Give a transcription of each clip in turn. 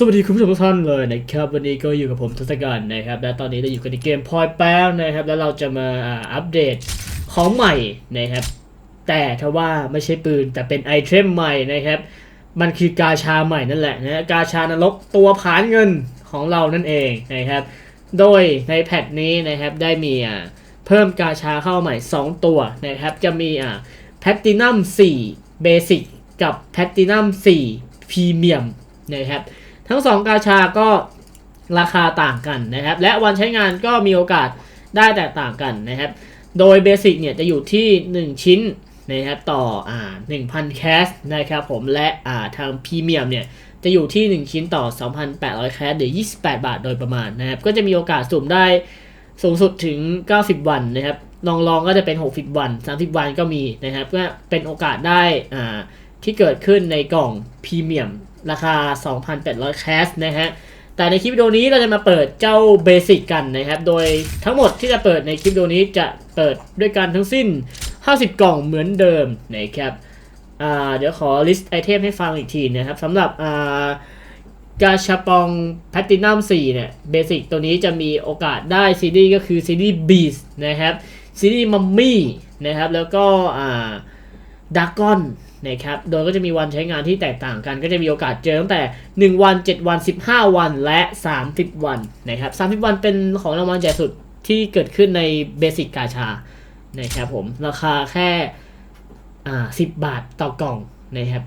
สวัสดีคุณผู้ชมทุกท่านเลยนะครับ วันนี้ก็อยู่กับผมทศกัณฐ์นะครับ และตอนนี้เราอยู่กันในเกมพอยแป้งนะครับ แล้วเราจะมาอัปเดตของใหม่นะครับ แต่ถ้าว่าไม่ใช่ปืนแต่เป็นไอเทมใหม่นะครับ มันคือกาชาใหม่นั่นแหละนะกาชานรกตัวผานเงินของเรานั่นเองนะครับ โดยในแพทนี้นะครับได้มีเพิ่มกาชาเข้าใหม่ 2 ตัวนะครับ จะมีอ่าแพตตินัม4เบสิกกับแพตตินัม4พรีเมียมนะครับ ทั้ง 2 กาชาก็ราคาต่างกันนะครับ และวันใช้งานก็มีโอกาสได้แตกต่างกันนะครับ โดยเบสิกเนี่ยจะอยู่ที่ 1 ชิ้นนะครับต่ออ่า1,000 แคสนะครับผมและอ่าทางพรีเมียมเนี่ยจะอยู่ที่ 1 ชิ้นต่อ 2,800 แคสหรือ 28 บาทโดยประมาณนะครับ ก็จะมีโอกาสสุ่มได้สูงสุดถึง 90 วันนะครับลองลองๆก็จะเป็น 60 วัน 30 วันก็มีนะครับ ก็เป็นโอกาสได้อ่าที่เกิดขึ้นในกล่องพรีเมียม ราคา 2,800 แคสนะฮะ แต่ในคลิปวิดีโอนี้เราจะมาเปิดเจ้าเบสิกกันนะครับ โดยทั้งหมดที่จะเปิดในคลิปวิดีโอนี้จะเปิดด้วยกันทั้งสิ้น 50 กล่องเหมือนเดิมนะครับเดี๋ยวขอลิสต์ไอเทมให้ฟังอีกทีนะครับสำหรับกาชาปองแพตตินัม4เนี่ยเบสิกตัวนี้จะมีโอกาสได้ซีรีส์ก็คือซีรีส์บีสนะครับซีรีส์มัมมี่นะครับแล้วก็อ่าดากอน นะครับ โดยก็จะมีวันใช้งานที่แตกต่างกัน ก็จะมีโอกาสเจอตั้งแต่ 1 วัน 7 วัน 15 วันและ 30 วันนะครับ 30 วันเป็นของรางวัลใหญ่สุดที่เกิดขึ้นในเบสิกกาชานะครับผม ราคาแค่อ่า10 บาทต่อกล่องนะครับ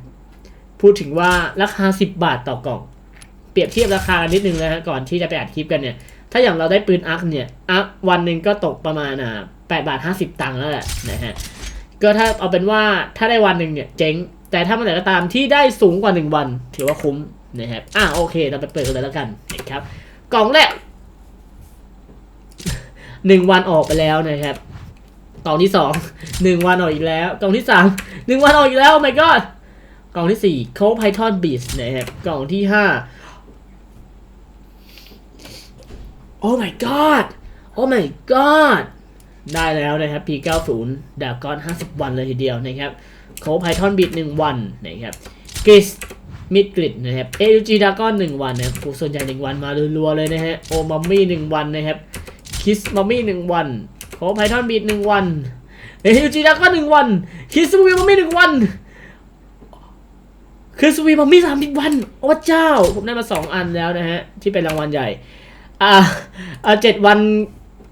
พูดถึงว่าราคา 10 บาทต่อกล่อง เปรียบเทียบราคากันนิดนึงนะฮะก่อนที่จะไปอัดคลิปกันเนี่ย ถ้าอย่างเราได้ปืนอาร์คเนี่ยอาร์ควันหนึ่งก็ตกประมาณอ่า8บาท50 ตังค์แล้วแหละนะฮะ ก็ถ้าเอาเป็นว่าถ้าได้วันหนึ่งเนี่ยเจ๊ง แต่ถ้าเมื่อไหร่ก็ตามที่ได้สูงกว่า 1 วัน ถือว่าคุ้มนะครับอะโอเค เราไปเปิดกันเลยแล้วกันนะครับกล่องแรกหนึ่งวันออกไปแล้วนะครับกล่องที่สองหนึ่งวันออกอีกแล้วกล่องที่สามหนึ่งวันออกอีกแล้ว oh my god กล่องที่สี่โค้ Python Beast นะครับกล่องที่ห้า oh my god oh my god ได้แล้วนะครับ P90 ดากอน 50 วันเลยทีเดียวนะครับโค้ไพทอนบิด1 วันนะครับกริสมิดกริดนะครับ AUG ดากอน1วันนะครับผู้ส่วนใหญ่ 1 วันมารัวๆเลยนะฮะ โอมัมมี่ 1 วันนะครับ คิสมัมมี่ 1 วันโค้ไพทอนบิด1 วัน AUG ดากอน1วัน คิสวีมัมมี่1วันคือสวีมัมมี่30วัน โอ้เจ้า ผมได้มา2อันแล้วนะฮะ ที่เป็นรางวัลใหญ่ อ่าอ่าเจ็ดวัน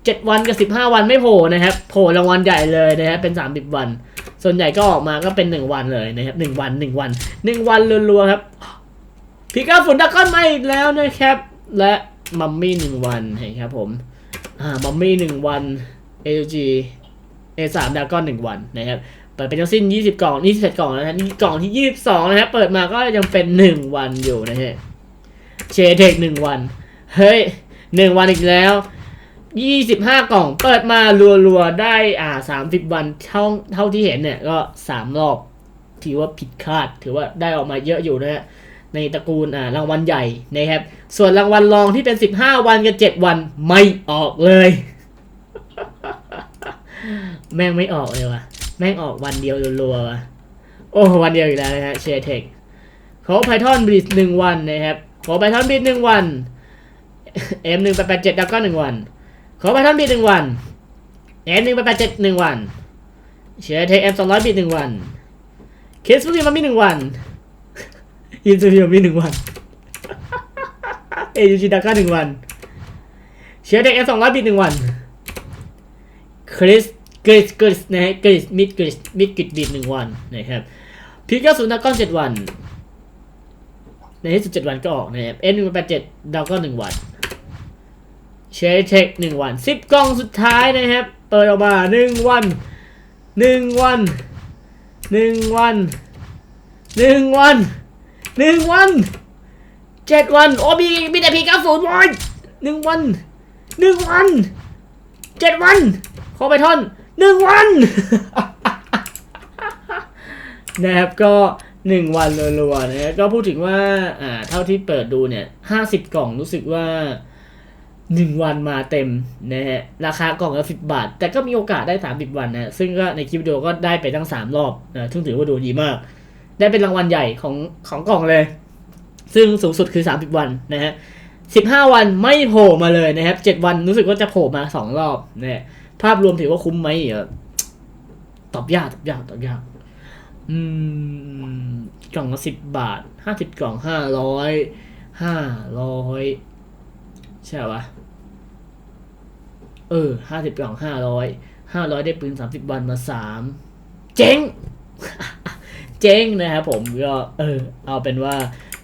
เจ็ดวันกับสิบห้าวันไม่โผล่นะครับโผล่รางวัลใหญ่เลยนะครับเป็นสามสิบวัน ส่วนใหญ่ก็ออกมาก็เป็นหนึ่งวันเลยนะครับหนึ่งวันหนึ่งวันหนึ่งวันรัวๆครับพีก้าฝุ่นดักก้อนมาอีกแล้วนะครับ และมัมมี่หนึ่งวันนะครับผมอ่ามัมมี่หนึ่งวัน LG A3 ดากอนหนึ่งวันนะครับเปิดเป็นทั้งสิ้นยี่สิบกล่องนี่สิบกล่องแล้วนะนี่กล่องที่ยี่สิบสองนะครับ เปิดมาก็ยังเป็นหนึ่งวันอยู่นะฮะเชเทคหนึ่งวัน เฮ้ยหนึ่งวันอีกแล้ว ยี่สิบห้ากล่อง เปิดมารัวๆ ได้อ่าสามสิบวันเท่าเท่าที่เห็นเนี่ยก็สามรอบ ถือว่าผิดคาด ถือว่าได้ออกมาเยอะอยู่นะฮะ ในตระกูลอ่ารางวัลใหญ่นะครับ ส่วนรางวัลรองที่เป็นสิบห้าวันกับเจ็ดวันไม่ออกเลย แม่งไม่ออกเลยวะแม่งออกวันเดียวรัวๆวะโอ้วันเดียวอีกแล้วนะฮะเชเทคขอไพทอนบริดหนึ่งวันนะครับขอไพทอนบริดหนึ่งวันเอ็มหนึ่งแปดแปดเจ็ดแล้วก็หนึ่งวัน ขอไพทอนบริดหนึ่งวันเอ็มหนึ่งแปแปดเจ็ดหนึ่งวัน เชเทคเอ็มสองร้อยบริดหนึ่งวันเคสฟูมีมามีหนึ่งวันยินซูมีมามีหนึ่งวันเอยูจิดาก้าหนึ่งวัน เชียร์เทคเอ็มสองร้อยบริดหนึ่งวันคริสกริสกริสนะฮะกริสมิดกริสมิดกริสบีหนึ่งวันนะครับพีเก้าศูนย์ดาวก้อนเจ็ดวัน ในที่สุดเจ็ดวันก็ออกนะครับเอ็นหนึ่งแปดเจ็ดดาวก้อนหนึ่งวัน เชเทคหนึ่งวันสิบกล่องสุดท้ายนะครับ เปิดออกมาหนึ่งวันหนึ่งวันหนึ่งวันหนึ่งวันหนึ่งวันเจ็ดวันโอ้มีมีแต่พีเก้าศูนย์วันหนึ่งวันหนึ่งวันเจ็ดวันขอไปท่อนหนึ่งวันนะครับก็หนึ่งวันรัวๆนะก็พูดถึงว่าอ่าเท่าที่เปิดดูเนี่ยห้าสิบกล่องรู้สึกว่า หนึ่งวันมาเต็มนะฮะราคากล่องละสิบบาท แต่ก็มีโอกาสได้สามสิบวันนะซึ่งก็ในคลิปวิดีโอก็ได้ไปทั้งสามรอบนะซึ่งถือว่าดูดีมาก ได้เป็นรางวัลใหญ่ของของกล่องเลย ซึ่งสูงสุดคือ30วันนะฮะ15วันไม่โผล่มาเลยนะครับ7วันรู้สึกว่าจะโผล่มา2รอบเนี่ยภาพรวมถือว่าคุ้มไหมเออตอบยากตอบยากตอบยากอืมกล่องละสิบบาทห้าสิบกล่องห้าร้อยห้าร้อย ใช่ปะเออห้าสิบกล่องห้าร้อยห้าร้อยได้ปืนสามสิบวันมาสามเจ๊ง เจ๊งนะครับผมก็เออ เอาเป็นว่า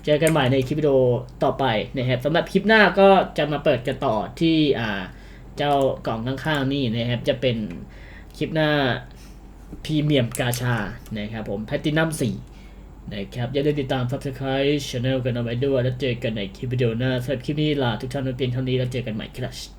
เจอกันใหม่ในคลิปวิดีโอต่อไปนะครับสำหรับคลิปหน้าก็จะมาเปิดกันต่อที่อ่าเจ้ากล่องข้างๆนี่นะครับ จะเป็นคลิปหน้าพรีเมียมกาชานะครับผมแพตตินัม4 นะครับอย่าลืมติดตาม Subscribe Channel กันเอาไว้ด้วย แล้วเจอกันในคลิปวิดีโอหน้าสำหรับคลิปนี้ลาทุกท่านไปเพียงเท่านี้แล้วเจอกันใหม่ครับ